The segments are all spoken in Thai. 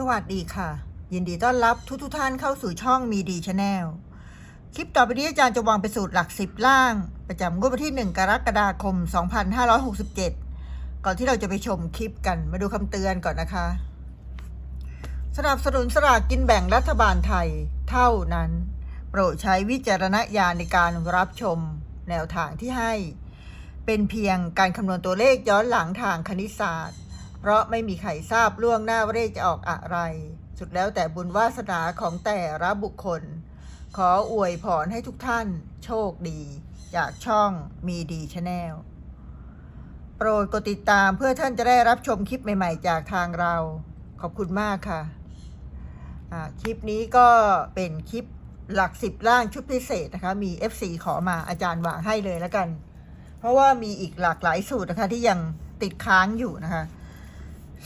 สวัสดีค่ะ ยินดีต้อนรับทุกทุกท่านเข้าสู่ช่องมีดีชาแนลคลิปต่อไปนี้อาจารย์จะวางไปสูตรหลักสิบล่าง ประจำงวดวันที่ 1 กรกฎาคม 2567 ก่อนที่เราจะไปชมคลิปกันมาดูคำเตือนก่อนนะคะ สนับสนุนสลากกินแบ่งรัฐบาลไทยเท่านั้น โปรดใช้วิจารณญาณในการรับชมแนวทางที่ให้ เป็นเพียงการคำนวณตัวเลขย้อนหลังทางคณิตศาสตร์ เพราะไม่มีใครทราบล่วงหน้าว่าเลขจะออกอะไร สุดแล้วแต่บุญวาสนาของแต่ละบุคคล ขออวยพรให้ทุกท่านโชคดี จากช่องมีดีชาแนลโปรดกดติดตามเพื่อท่านจะได้รับชมคลิปใหม่ๆ จากทางเรา ขอบคุณมากค่ะอ่าคลิปนี้ก็เป็นคลิปหลักสิบล่างชุดพิเศษนะคะ มี FC ขอมาอาจารย์วางให้เลยแล้วกัน เพราะว่ามีอีกหลากหลายสูตรนะคะที่ยังติดค้างอยู่นะคะ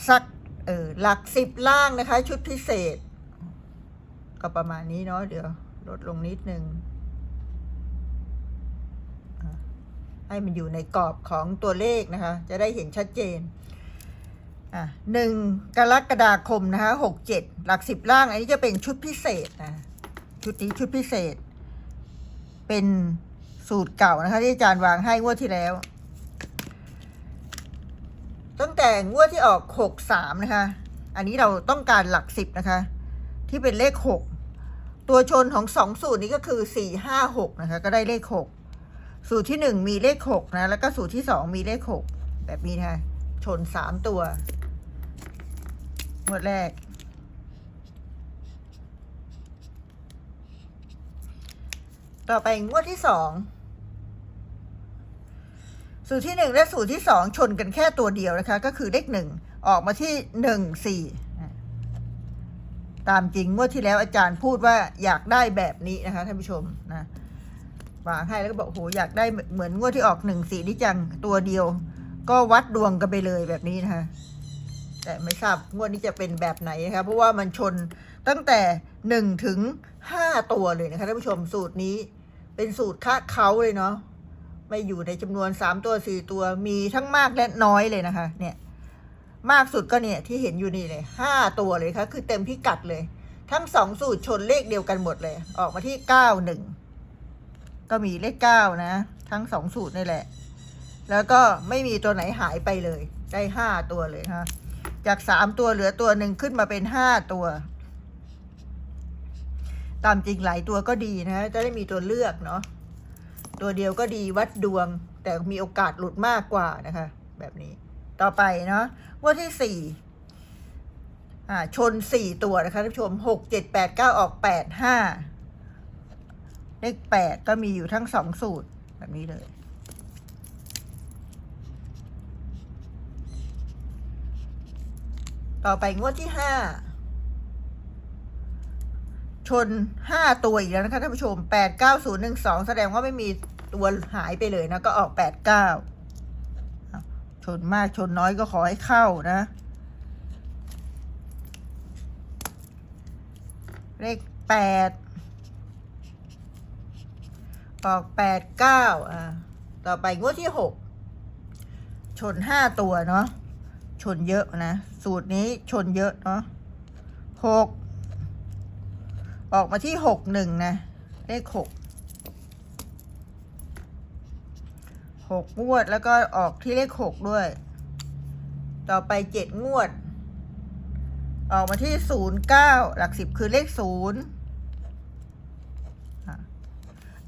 สักเออหลักสิบล่างนะคะ ชุดพิเศษ ก็ประมาณนี้เนาะเดี๋ยวลดลงนิดนึงให้มันอยู่ในกรอบของตัวเลขนะคะ จะได้เห็นชัดเจนอะหนึ่งกรกฎาคมนะคะหกเจ็ดหลักสิบล่าง อันนี้จะเป็นชุดพิเศษนะชุดนี้ชุดพิเศษ เป็นสูตรเก่านะคะ ที่อาจารย์วางให้งวดที่แล้ว ตั้งแต่งวดที่ออกหกสามนะคะ อันนี้เราต้องการหลักสิบนะคะ ที่เป็นเลขหกตัวชนของสองสูตรนี้ก็คือสี่ห้าหกนะคะ ก็ได้เลขหกสูตรที่หนึ่งมีเลขหกนะ แล้วก็สูตรที่สองมีเลขหกแบบนี้นะคะชนสามตัวงวดแรกต่อไปงวดที่สอง สูตรที่หนึ่งและสูตรที่สองชนกันแค่ตัวเดียวนะคะ ก็คือเลขหนึ่งออกมาที่หนึ่งสี่ตามจริงงวดที่แล้วอาจารย์พูดว่าอยากได้แบบนี้นะคะท่านผู้ชมนะวางให้แล้วก็บอกโหอยากได้เหมือนงวดที่ออกหนึ่งสี่นี่จังตัวเดียว ก็วัดดวงกันไปเลยแบบนี้นะคะแต่ไม่ทราบงวดนี้จะเป็นแบบไหนนะคะเพราะว่ามันชนตั้งแต่หนึ่งถึงห้าตัวเลยนะคะท่านผู้ชมสูตรนี้เป็นสูตรคะเขาเลยเนาะ ไม่อยู่ในจำนวนสามตัวสี่ตัวมีทั้งมากและน้อยเลยนะคะ เนี่ย มากสุดก็เนี่ยที่เห็นอยู่นี่เลยห้าตัวเลยค่ะ คือเต็มพิกัดเลย ทั้งสองสูตรชนเลขเดียวกันหมดเลย ออกมาที่เก้าหนึ่งก็มีเลขเก้านะ ทั้งสองสูตรนี่แหละ แล้วก็ไม่มีตัวไหนหายไปเลย ได้ห้าตัวเลยค่ะจากสามตัวเหลือตัวหนึ่งขึ้นมาเป็นห้าตัว ตามจริงหลายตัวก็ดีนะ จะได้มีตัวเลือกเนาะ ตัวเดียวก็ดีวัดดวง แต่มีโอกาสหลุดมากกว่านะคะ แบบนี้ต่อไปเนาะงวดที่สี่อ่าชนสี่ตัวนะคะท่านผู้ชมหกเจ็ดแปดเก้าออกแปดห้าเลขแปดก็มีอยู่ทั้งสองสูตรแบบนี้เลยต่อไปงวดที่ห้าชนห้าตัวอีกแล้วนะคะท่านผู้ชมแปดเก้าศูนย์หนึ่งสองแสดงว่าไม่มี ตัวหายไปเลยนะก็ออกแปดเก้าชนมากชนน้อยก็ขอให้เข้านะ เลขแปดออกแปดเก้าอ่าต่อไปงวดที่หกชนห้าตัวเนาะชนเยอะนะ สูตรนี้ชนเยอะเนาะหกออกมาที่หกหนึ่งนะ เลขหก หกงวดแล้วก็ออกที่เลขหกด้วย ต่อไปเจ็ดงวด ออกมาที่ศูนย์เก้าหลักสิบคือเลขศูนย์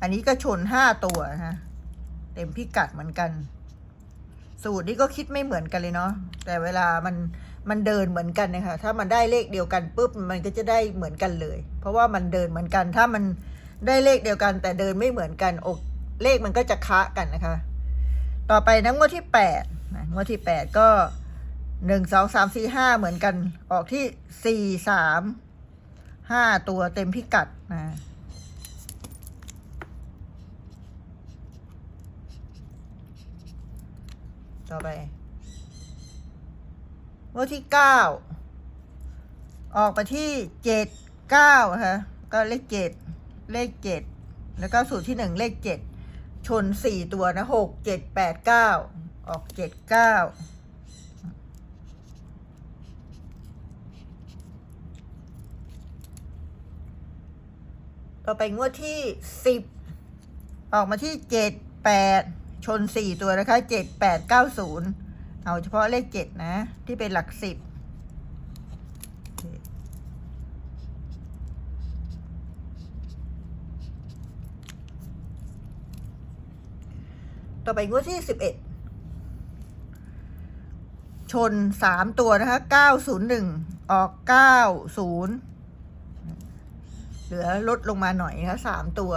อันนี้ก็ชนห้าตัวนะฮะเต็มพิกัดเหมือนกัน สูตรนี้ก็คิดไม่เหมือนกันเลยเนาะแต่เวลามันมันเดินเหมือนกันนะคะถ้ามันได้เลขเดียวกันปุ๊บมันก็จะได้เหมือนกันเลย เพราะว่ามันเดินเหมือนกันถ้ามันได้เลขเดียวกัน แต่เดินไม่เหมือนกันอกเลขมันก็จะคะกันนะคะ ต่อไปนะงวดที่แปดงวดที่แปดก็หนึ่งสองสามสี่ห้าเหมือนกัน ออกที่สี่สามห้าตัวเต็มพิกัดนะต่อไปงวดที่เก้าออกไปที่เจ็ดเก้าค่ะก็เลขเจ็ดเลขเจ็ดแล้วก็สูตรที่หนึ่งเลขเจ็ด ชนสี่ตัวนะหกเจ็ดแปดเก้าออกเจ็ดเก้าต่อไปงวดที่สิบออกมาที่เจ็ดแปดชนสี่ตัวนะคะเจ็ดแปดเก้าศูนย์เอาเฉพาะเลขเจ็ดนะ ที่เป็นหลักสิบ ต่อไปงวดที่สิบเอ็ดชนสามตัวนะคะเก้าศูนย์หนึ่งออกเก้าศูนย์เหลือลดลงมาหน่อยนะคะสามตัว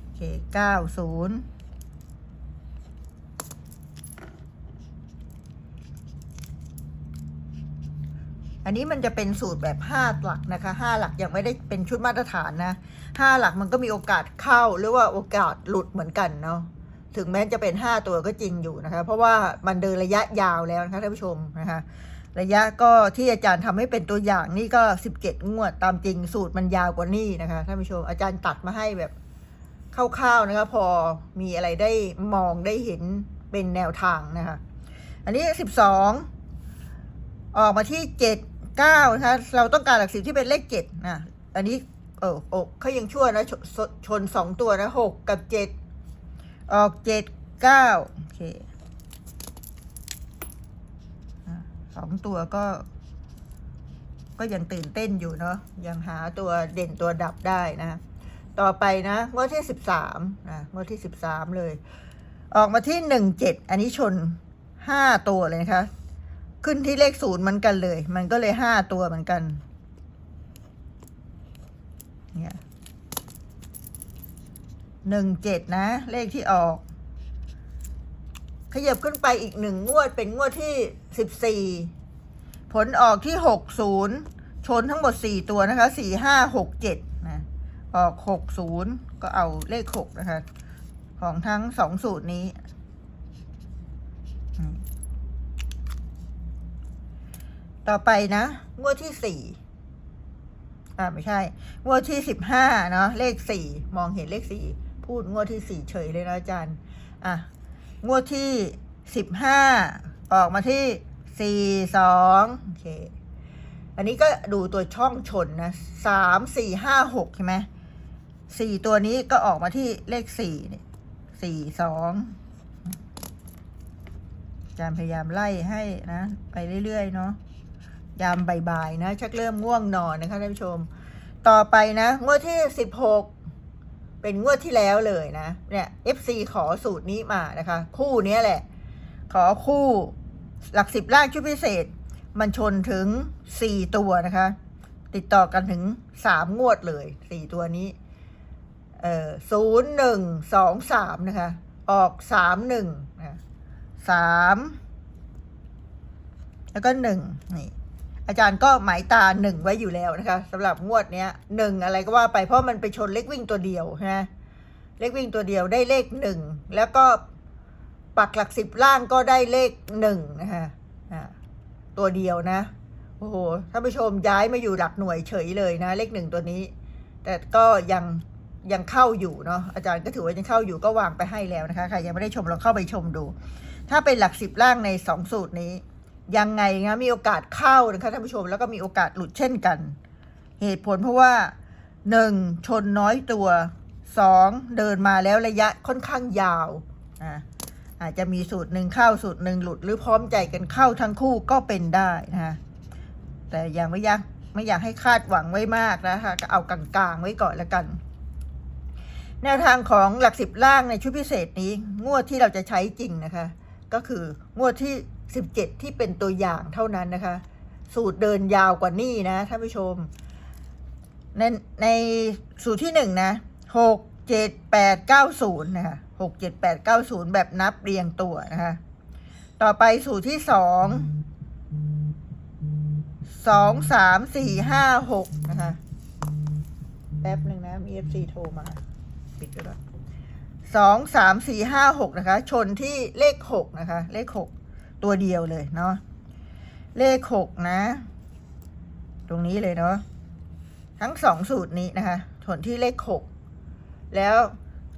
โอเคเก้าศูนย์อันนี้มันจะเป็นสูตรแบบห้าหลักนะคะห้าหลักยังไม่ได้เป็นชุดมาตรฐานนะห้าหลักมันก็มีโอกาสเข้าหรือว่าโอกาสหลุดเหมือนกันเนาะ ถึงแม้จะเป็น 5 ตัวก็จริงอยู่นะคะ เพราะว่ามันเดินระยะยาวแล้วนะคะท่านผู้ชมนะคะระยะก็ที่อาจารย์ทำให้เป็นตัวอย่างนี่ก็ 17 งวดตามจริงสูตรมันยาวกว่านี้นะคะท่านผู้ชมอาจารย์ตัดมาให้แบบคร่าวๆนะคะพอมีอะไรได้มองได้เห็นเป็นแนวทางนะคะอันนี้ 12 ออกมาที่ 7 9นะคะเราต้องการหลักสิบที่เป็นเลข7นะอันนี้เออโอ้เขายังชั่วนะชชชนสองตัวนะหกกับเจ็ด ออกเจ็ดเก้าโอเคสองตัวก็ ก็ยังตื่นเต้นอยู่เนาะยังหาตัวเด่นตัวดับได้นะ ต่อไปนะงวดที่สิบสามนะงวดที่สิบสามเลย ออกมาที่หนึ่งเจ็ดอันนี้ชนห้าตัวเลยนะคะ ขึ้นที่เลขศูนย์เหมือนกันเลย มันก็เลยห้าตัวเหมือนกัน เนี่ย หนึ่งเจ็ดนะ เลขที่ออก ขยับขึ้นไปอีกหนึ่งงวดเป็นงวดที่สิบสี่ผลออกที่หกศูนย์ชนทั้งหมดสี่ตัวนะคะสี่ห้าหกเจ็ดนะออกหกศูนย์ก็เอาเลขหกนะคะ ของทั้งสองสูตรนี้ต่อไปนะ งวดที่สี่อ่าไม่ใช่ งวดที่สิบห้าเนาะเลขสี่มองเห็นเลขสี่ พูดงวดที่สี่เฉยเลยนะอาจารย์ อะ งวดที่สิบห้าออกมาที่สี่สองโอเค อันนี้ก็ดูตัวช่องชนนะสามสี่ห้าหกใช่ไหมสี่ตัวนี้ก็ออกมาที่เลขสี่เนี่ยสี่สองจารย์พยายามไล่ให้นะ ไปเรื่อยๆเนาะยามบ่ายๆนะ ชักเริ่มง่วงนอนนะคะท่านผู้ชม ต่อไปนะงวดที่สิบหก เป็นงวดที่แล้วเลยนะ เนี่ย FC ขอสูตรนี้มานะคะ คู่นี้แหละ ขอคู่หลักสิบล่างชุดพิเศษ มันชนถึงสี่ตัวนะคะ ติดต่อกันถึงสามงวดเลยสี่ตัวนี้ เอ่อศูนย์หนึ่งสองสามนะคะ ออกสามหนึ่งนะสามแล้วก็หนึ่งนี่ อาจารย์ก็หมายตาหนึ่งไว้อยู่แล้วนะคะสำหรับงวดเนี้ยหนึ่งอะไรก็ว่าไปเพราะมันไปชนเลขวิ่งตัวเดียวนะเลขวิ่งตัวเดียวได้เลขหนึ่งแล้วก็ปักหลักสิบล่างก็ได้เลขหนึ่งนะคะตัวเดียวนะโอ้โหท่านผู้ชมย้ายมาอยู่หลักหน่วยเฉยเลยนะ เลขหนึ่งตัวนี้ แต่ก็ยังยังเข้าอยู่เนาะอาจารย์ก็ถือว่ายังเข้าอยู่ก็วางไปให้แล้วนะคะใครยังไม่ได้ชมลองเข้าไปชมดู ถ้าเป็นหลักสิบล่างในสองสูตรนี้ ยังไงนะมีโอกาสเข้านะคะท่านผู้ชมแล้วก็มีโอกาสหลุดเช่นกัน เหตุผลเพราะว่าหนึ่งชนน้อยตัวสองเดินมาแล้วระยะค่อนข้างยาวอะอาจจะมีสูตรหนึ่งเข้าสูตรหนึ่งหลุดหรือพร้อมใจกันเข้าทั้งคู่ก็เป็นได้นะคะแต่ยังไม่ยากไม่อยากให้คาดหวังไว้มากนะคะก็เอากลางๆไว้ก่อนแล้วกัน แนวทางของหลักสิบล่างในชุดพิเศษนี้ งวดที่เราจะใช้จริงนะคะ ก็คืองวดที่ 17 ที่เป็นตัวอย่างเท่านั้นนะคะ สูตรเดินยาวกว่านี้นะท่านผู้ชม ในในสูตรที่หนึ่งนะหกเจ็ดแปดเก้าศูนย์นะคะหกเจ็ดแปดเก้าศูนย์แบบนับเรียงตัวนะคะ ต่อไปสูตรที่สองสองสามสี่ห้าหกนะคะ แป๊บหนึ่งนะมีเอฟซีโทรมา ปิดก็ได้สองสามสี่ห้าหกนะคะ ชนที่เลขหกนะคะ เลขหก ตัวเดียวเลยเนาะเลขหกนะ ตรงนี้เลยเนาะทั้งสองสูตรนี้นะคะชนที่เลขหกแล้ว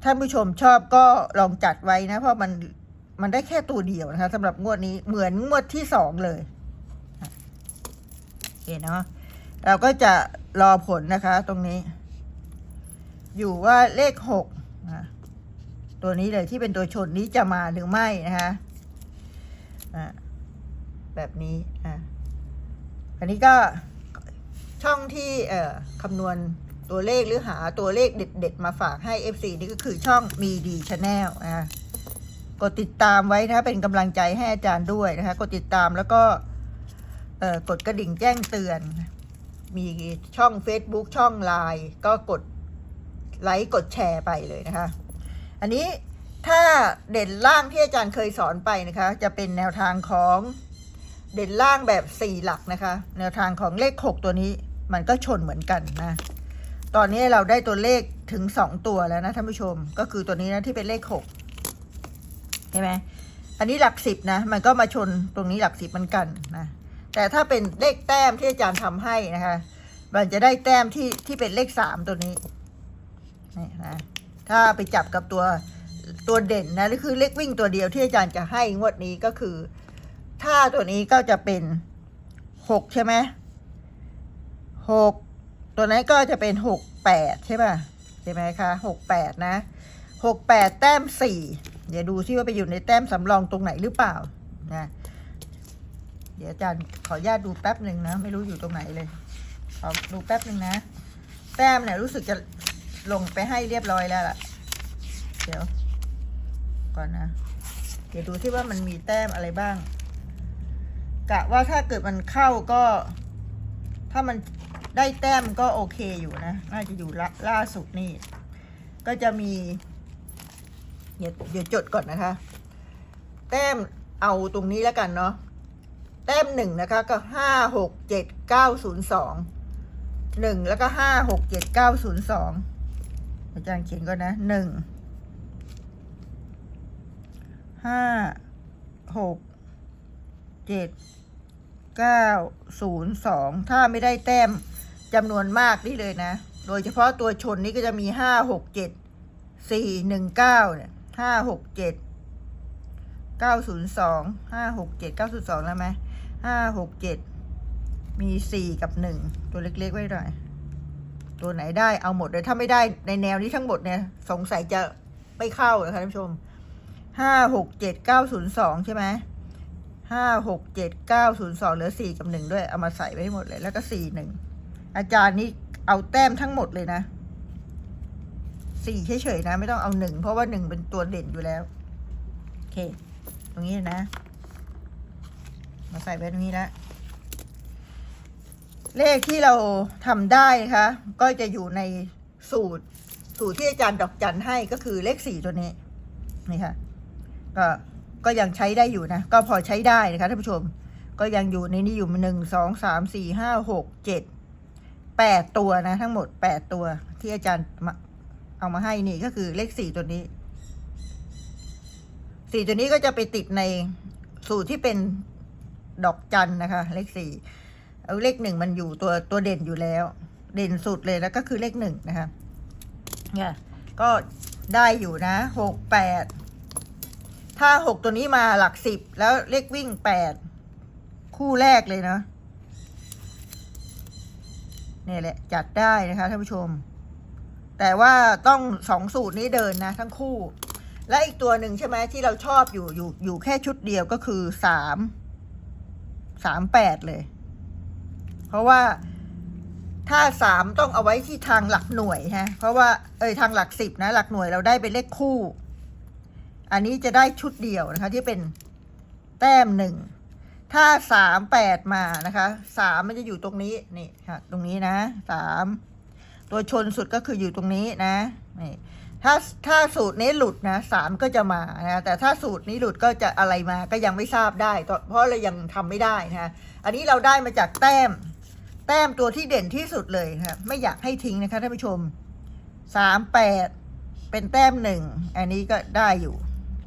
ท่านผู้ชมชอบก็ลองจัดไว้นะ เพราะมันมันได้แค่ตัวเดียวนะคะสำหรับงวดนี้เหมือนงวดที่สองเลยโอเคเนาะเราก็จะรอผลนะคะ ตรงนี้ อยู่ว่าเลขหกตัวนี้เลยที่เป็นตัวชนนี้จะมาหรือไม่นะคะ อะแบบนี้อะอันนี้ก็ช่องที่เอ่อคำนวณตัวเลขหรือหาตัวเลขเด็ดๆ มาฝากให้ FC นี่ก็คือช่องมีดีชาแนลนะกดติดตามไว้นะคะเป็นกำลังใจให้อาจารย์ด้วยนะคะกดติดตามแล้วก็เอ่อกดกระดิ่งแจ้งเตือน มีช่อง Facebook ช่อง Line ก็กดไลค์กดแชร์ไปเลยนะคะ อันนี้ ถ้าเด่นล่างที่อาจารย์เคยสอนไปนะคะ จะเป็นแนวทางของเด่นล่างแบบ4หลักนะคะ แนวทางของเลข6ตัวนี้ มันก็ชนเหมือนกันนะตอนนี้เราได้ตัวเลขถึง2ตัวแล้วนะท่านผู้ชมก็คือตัวนี้นะที่เป็นเลข6ใช่ไหมอันนี้หลักสิบนะ มันก็มาชนตรงนี้หลักสิบเหมือนกันนะแต่ถ้าเป็นเลขแต้มที่อาจารย์ทำให้นะคะ มันจะได้แต้มที่ที่เป็นเลขสามตัวนี้นี่นะถ้าไปจับกับตัว ตัวเด่นนะคือเลขวิ่งตัวเดียวที่อาจารย์จะให้งวดนี้ก็คือ ถ้าตัวนี้ก็จะเป็นหกใช่ไหมหกตัวนั้นก็จะเป็นหกแปดใช่ป่ะใช่ไหมคะหกแปดนะหกแปดแต้มสี่เดี๋ยวดูซิว่าไปอยู่ในแต้มสำรองตรงไหนหรือเปล่านะเดี๋ยวอาจารย์ขออนุญาตดูแป๊บหนึ่งนะ ไม่รู้อยู่ตรงไหนเลยขอดูแป๊บหนึ่งนะ แต้มเนี่ยรู้สึกจะลงไปให้เรียบร้อยแล้วล่ะ เดี๋ยว ก่อนนะ เดี๋ยวดูที่ว่ามันมีแต้มอะไรบ้าง กะว่าถ้าเกิดมันเข้าก็ ถ้ามันได้แต้มก็โอเคอยู่นะ น่าจะอยู่ละล่าสุดนี่ ก็จะมี เดี๋ยวเดี๋ยวจดก่อนนะคะ แต้มเอาตรงนี้แล้วกันเนาะ แต้มหนึ่งนะคะก็ห้าหกเจ็ดเก้าศูนย์สองหนึ่งแล้วก็ห้าหกเจ็ดเก้าศูนย์สองอาจารย์เขียนก่อนนะหนึ่ง ห้าหกเจ็ดเก้าศูนย์สองถ้าไม่ได้แต้มจำนวนมากนี่เลยนะ โดยเฉพาะตัวชนนี่ก็จะมีห้าหกเจ็ดสี่หนึ่งเก้าเนี่ยห้าหกเจ็ดเก้าศูนย์สองห้าหกเจ็ดเก้าศูนย์สองแล้วไหมห้าหกเจ็ดมีสี่กับหนึ่งตัวเล็กๆไว้หน่อยตัวไหนได้เอาหมดเลยถ้าไม่ได้ในแนวนี้ทั้งหมดเนี่ยสงสัยจะไม่เข้านะคะท่านผู้ชม ห้าหกเจ็ดเก้าศูนย์สองใช่ไหมห้าหกเจ็ดเก้าศูนย์สองเหลือสี่กับหนึ่งด้วย เอามาใส่ไว้ให้หมดเลย แล้วก็สี่หนึ่งอาจารย์นี่เอาแต้มทั้งหมดเลยนะสี่เฉยๆนะ ไม่ต้องเอาหนึ่งเพราะว่าหนึ่งเป็นตัวเด่นอยู่แล้ว โอเค ตรงนี้นะ มาใส่ไว้ตรงนี้แล้วเลขที่เราทำได้นะคะ ก็จะอยู่ในสูตร สูตรที่อาจารย์ดอกจันให้ก็คือเลขสี่ตัวนี้นี่ค่ะ ก็ก็ยังใช้ได้อยู่นะ ก็พอใช้ได้นะคะท่านผู้ชม ก็ยังอยู่ในนี้อยู่หนึ่งสองสามสี่ห้าหกเจ็ดแปดตัวนะ ทั้งหมดแปดตัวที่อาจารย์มาเอามาให้นี่ก็คือเลขสี่ตัวนี้สี่ตัวนี้ก็จะไปติดในสูตรที่เป็นดอกจันนะคะ เลขสี่เอาเลขหนึ่งมันอยู่ตัวตัวเด่นอยู่แล้ว เด่นสุดเลยแล้วก็คือเลขหนึ่งนะคะเนี่ยก็ได้อยู่นะหกแปด ถ้าหกตัวนี้มาหลักสิบแล้วเลขวิ่งแปดคู่แรกเลยนะเนี่ยแหละจัดได้นะคะท่านผู้ชม แต่ว่าต้องสองสูตรนี้เดินนะทั้งคู่ และอีกตัวหนึ่งใช่ไหมที่เราชอบอยู่อยู่อยู่แค่ชุดเดียวก็คือสามสามแปดเลย เพราะว่าถ้าสามต้องเอาไว้ที่ทางหลักหน่วยฮะเพราะว่าเอยทางหลักสิบนะ หลักหน่วยเราได้เป็นเลขคู่ อันนี้จะได้ชุดเดียวนะคะ ที่เป็นแต้มหนึ่ง ถ้าสามแปดมานะคะสามมันจะอยู่ตรงนี้นี่ค่ะ ตรงนี้นะสามตัวชนสุดก็คืออยู่ตรงนี้นะนี่ถ้าถ้าสูตรนี้หลุดนะสามก็จะมานะแต่ถ้าสูตรนี้หลุดก็จะอะไรมาก็ยังไม่ทราบได้ เพราะเรายังทำไม่ได้นะอันนี้เราได้มาจากแต้ม แต้มตัวที่เด่นที่สุดเลยครับไม่อยากให้ทิ้งนะคะท่านผู้ชมสามแปดเป็นแต้มหนึ่งอันนี้ก็ได้อยู่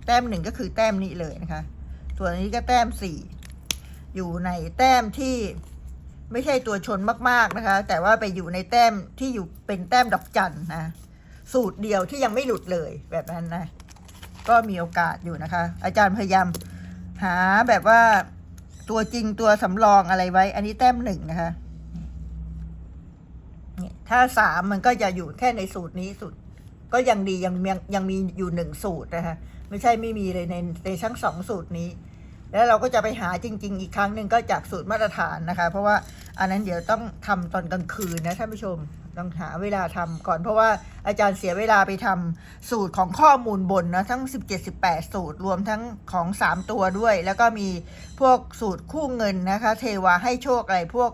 ต้มหนึ่งก็คือแต้มนี้เลยนะคะ ส่วนนี้ก็แต้มสี่อยู่ในแต้มที่ไม่ใช่ตัวชนมาก ๆนะคะ แต่ว่าไปอยู่ในแต้มที่อยู่เป็นแต้มดอกจันนะ สูตรเดียวที่ยังไม่หลุดเลยแบบนั้นนะ ก็มีโอกาสอยู่นะคะ อาจารย์พยายามหาแบบว่าตัวจริงตัวสำรองอะไรไว้ อันนี้แต้มหนึ่งนะคะถ้าสามมันก็จะอยู่แค่ในสูตรนี้สูตร ก็ยังดียังยังยังมีอยู่หนึ่งสูตรนะคะ ไม่ใช่ไม่มีเลยในในทั้งสองสูตรนี้ แล้วเราก็จะไปหาจริง ๆ อีกครั้งหนึ่งก็จากสูตรมาตรฐานนะคะ เพราะว่าอันนั้นเดี๋ยวต้องทำตอนกลางคืนนะท่านผู้ชมต้องหาเวลาทำก่อนเพราะว่าอาจารย์เสียเวลาไปทำสูตรของข้อมูลบนนะทั้ง 17-18 สูตรรวมทั้งของ 3 ตัวด้วย แล้วก็มีพวกสูตรคู่เงินนะคะ เทวาให้โชคอะไรพวก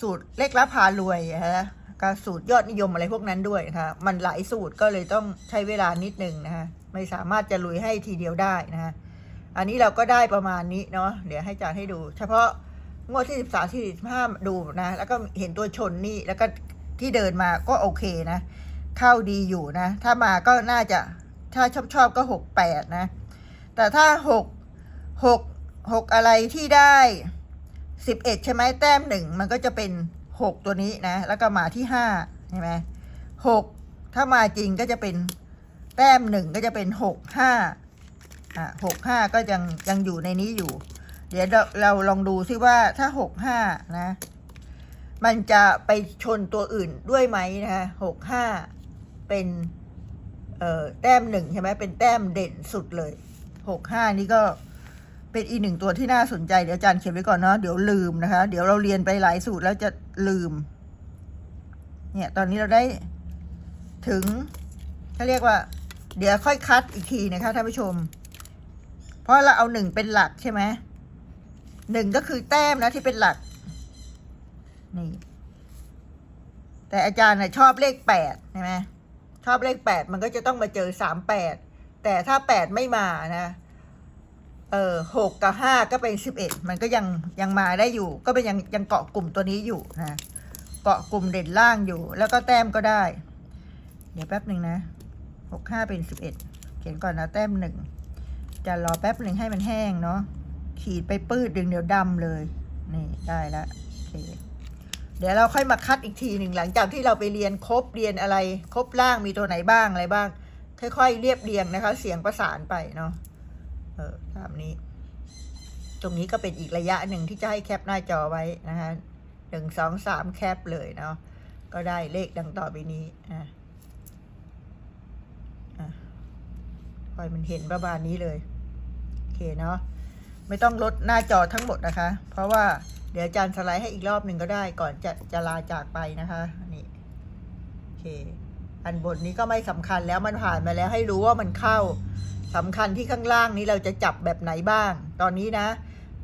สูตรเล็กละพารวยนะ ก็สูตรยอดนิยมอะไรพวกนั้นด้วยนะคะมันหลายสูตรก็เลยต้องใช้เวลานิดนึงนะคะไม่สามารถจะลุยให้ทีเดียวได้นะคะอันนี้เราก็ได้ประมาณนี้เนาะเดี๋ยวให้จารย์ให้ดู เฉพาะงวดที่สิบสามที่สิบห้าดูนะ แล้วก็เห็นตัวชนนี่แล้วก็ที่เดินมาก็โอเคนะ เข้าดีอยู่นะ ถ้ามาก็น่าจะถ้าชอบชอบก็หกแปดนะ แต่ถ้าหกหกหกอะไรที่ได้สิบเอ็ดใช่ไหมแต้มหนึ่งมันก็จะเป็น หกตัวนี้นะ แล้วก็มาที่ห้าใช่ไหมหกถ้ามาจริงก็จะเป็นแต้มหนึ่งก็จะเป็นหกห้าอะหกห้าก็ยังยังอยู่ในนี้อยู่ เดี๋ยวเราเราลองดูซิว่าถ้าหกห้านะ มันจะไปชนตัวอื่นด้วยไหมนะคะหกห้าเป็นเอ่อแต้มหนึ่งใช่ไหมเป็นแต้มเด่นสุดเลยหกห้านี่ก็ เป็นอีกหนึ่งตัวที่น่าสนใจเดี๋ยวอาจารย์เขียนไว้ก่อนเนาะเดี๋ยวลืมนะคะ เดี๋ยวเราเรียนไปหลายสูตรแล้วจะลืม เนี่ย ตอนนี้เราได้ถึงเขาเรียกว่า เดี๋ยวค่อยคัดอีกทีนะคะท่านผู้ชม เพราะเราเอาหนึ่งเป็นหลักใช่ไหมหนึ่งก็คือแต้มนะที่เป็นหลักนี่แต่อาจารย์นะชอบเลขแปดใช่ไหมชอบเลขแปดมันก็จะต้องมาเจอสามแปดแต่ถ้าแปดไม่มานะ เออหกกับห้าก็เป็นสิบเอ็ดมันก็ยังยังมาได้อยู่ ก็เป็นยังยังเกาะกลุ่มตัวนี้อยู่นะเกาะกลุ่มเด่นล่างอยู่ แล้วก็แต้มก็ได้ เดี๋ยวแป๊บหนึ่งนะหกห้าเป็นสิบเอ็ดเขียนก่อนนะแต้มหนึ่งจะรอแป๊บหนึ่งให้มันแห้งเนาะขีดไปปืดดึงเดี๋ยวดำเลย นี่ได้แล้วโอเคเดี๋ยวเราค่อยมาคัดอีกทีหนึ่งหลังจากที่เราไปเรียนครบเรียนอะไร ครบล่างมีตัวไหนบ้างอะไรบ้าง ค่อยๆเรียบเรียงนะคะ เสียงประสานไปเนาะ เออตามนี้ ตรงนี้ก็เป็นอีกระยะหนึ่งที่จะให้แคปหน้าจอไว้นะคะหนึ่งสองสามแคปเลยเนาะก็ได้เลขดังต่อไปนี้อะอะปล่อยมันเห็นประมาณนี้เลย โอเคเนาะไม่ต้องลดหน้าจอทั้งหมดนะคะ เพราะว่าเดี๋ยวอาจารย์สไลด์ให้อีกรอบหนึ่งก็ได้ ก่อนจะจะลาจากไปนะคะนี่โอเค อันบนนี้ก็ไม่สำคัญแล้วมันผ่านมาแล้วให้รู้ว่ามันเข้า สำคัญที่ข้างล่างนี้เราจะจับแบบไหนบ้าง ตอนนี้นะ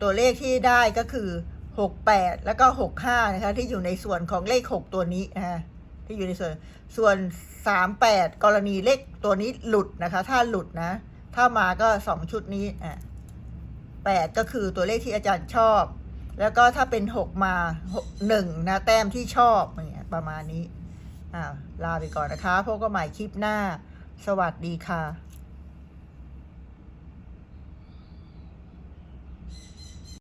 ตัวเลขที่ได้ก็คือหกแล้วก็หกห้านะคะ ที่อยู่ในส่วนของเลขหกตัวนี้นะคะที่อยู่ในส่วนส่วนสามแปดกรณีเลขตัวนี้หลุดนะคะ ถ้าหลุดนะ ถ้ามาก็สองชุดนี้อะแปดก็คือตัวเลขที่อาจารย์ชอบ แล้วก็ถ้าเป็นหกมาหนึ่งนะแต้มที่ชอบเนี่ยประมาณนี้อ่าลาไปก่อนนะคะพบกันใหม่คลิปหน้า สวัสดีค่ะ